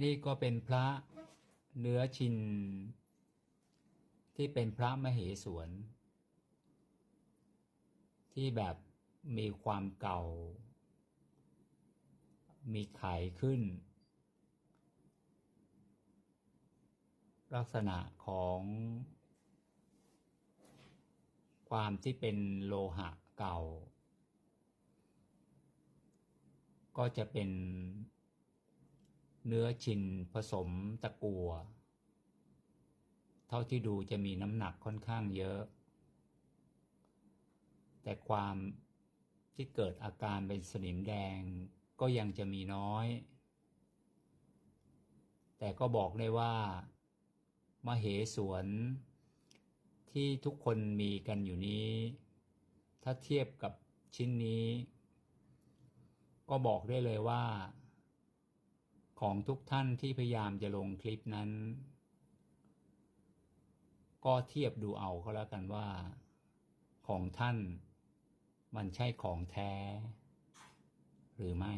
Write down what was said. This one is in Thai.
นี่ก็เป็นพระเนื้อชิน ที่เป็นพระมเหสวน ที่แบบมีความเก่า มีไขขึ้น ลักษณะของความที่เป็นโลหะเก่า ก็จะเป็น เนื้อชินผสมตะกัว เท่าที่ดูจะมีน้ำหนักค่อนข้างเยอะ แต่ความที่เกิดอาการเป็นสนิมแดงก็ยังจะมีน้อย แต่ก็บอกได้ว่า มเหสวนที่ทุกคนมีกันอยู่นี้ ถ้าเทียบกับชิ้นนี้ ก็บอกได้เลยว่า ของทุกท่านที่พยายามจะลงคลิปนั้น ก็เทียบดูเอาก็แล้วกันว่า ของท่านมันใช่ของแท้ หรือไม่